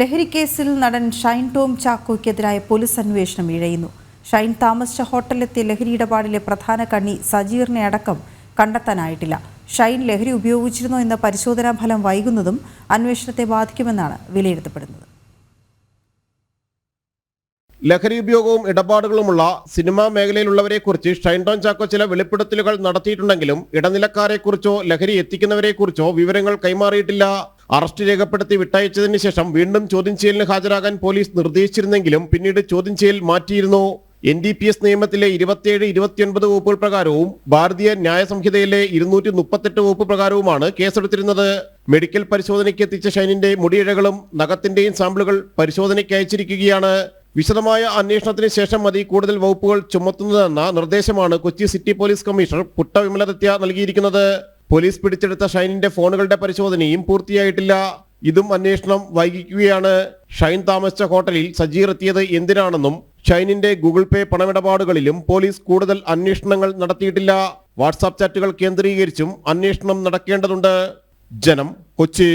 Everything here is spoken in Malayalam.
ലഹരിക്കേസിൽ നടൻ ഷൈൻ ടോം ചാക്കോയ്ക്കെതിരായ പോലീസ് അന്വേഷണം ഇഴയുന്നു. ഷൈൻ താമസിച്ച ഹോട്ടലിലെത്തിയ ലഹരി ഇടപാടിലെ പ്രധാന കണ്ണി സജീറിനെ അടക്കം കണ്ടെത്താനായിട്ടില്ല. ഷൈൻ ലഹരി ഉപയോഗിച്ചിരുന്നോ എന്ന പരിശോധനാ ഫലം വൈകുന്നതും അന്വേഷണത്തെ ബാധിക്കുമെന്നാണ് വിലയിരുത്തപ്പെടുന്നത്. ലഹരി ഉപയോഗവും ഇടപാടുകളുമുള്ള സിനിമാ മേഖലയിലുള്ളവരെക്കുറിച്ച് ഷൈൻ ടോൺ ചാക്കോ ചില വെളിപ്പെടുത്തലുകൾ നടത്തിയിട്ടുണ്ടെങ്കിലും ഇടനിലക്കാരെക്കുറിച്ചോ ലഹരി എത്തിക്കുന്നവരെക്കുറിച്ചോ വിവരങ്ങൾ കൈമാറിയിട്ടില്ല. അറസ്റ്റ് രേഖപ്പെടുത്തി വിട്ടയച്ചതിന് ശേഷം വീണ്ടും ചോദ്യം ചെയ്യലിന് ഹാജരാകാൻ പോലീസ് നിർദ്ദേശിച്ചിരുന്നെങ്കിലും പിന്നീട് ചോദ്യം ചെയ്യൽ മാറ്റിയിരുന്നു. എൻ ഡി പി എസ് നിയമത്തിലെ ഇരുപത്തിയേഴ് ഇരുപത്തിയൊൻപത് വകുപ്പുകൾ പ്രകാരവും ഭാരതീയ ന്യായ സംഹിതയിലെ ഇരുന്നൂറ്റി മുപ്പത്തെട്ട് വകുപ്പ് പ്രകാരവുമാണ് കേസെടുത്തിരുന്നത്. മെഡിക്കൽ പരിശോധനയ്ക്ക് എത്തിച്ച ഷൈനിന്റെ മുടിയിഴകളും നഖത്തിന്റെയും സാമ്പിളുകൾ പരിശോധനയ്ക്ക് അയച്ചിരിക്കുകയാണ്. വിശദമായ അന്വേഷണത്തിന് ശേഷം മതി കൂടുതൽ വകുപ്പുകൾ ചുമത്തുന്നതെന്ന നിർദ്ദേശമാണ് Kochi city police commissioner Putta Vimaladitya നൽകിയിരിക്കുന്നത്. പോലീസ് പിടിച്ചെടുത്ത ഷൈനിന്റെ ഫോണുകളുടെ പരിശോധനയും പൂർത്തിയായിട്ടില്ല. ഇതും അന്വേഷണം വൈകിക്കുകയാണ്. ഷൈൻ താമസിച്ച ഹോട്ടലിൽ സജീർ എന്തിനാണെന്നും ഷൈനിന്റെ ഗൂഗിൾ പേ പണമിടപാടുകളിലും പോലീസ് കൂടുതൽ അന്വേഷണങ്ങൾ നടത്തിയിട്ടില്ല. വാട്സാപ്പ് ചാറ്റുകൾ കേന്ദ്രീകരിച്ചും അന്വേഷണം നടക്കേണ്ടതുണ്ട്. ജനം കൊച്ചി.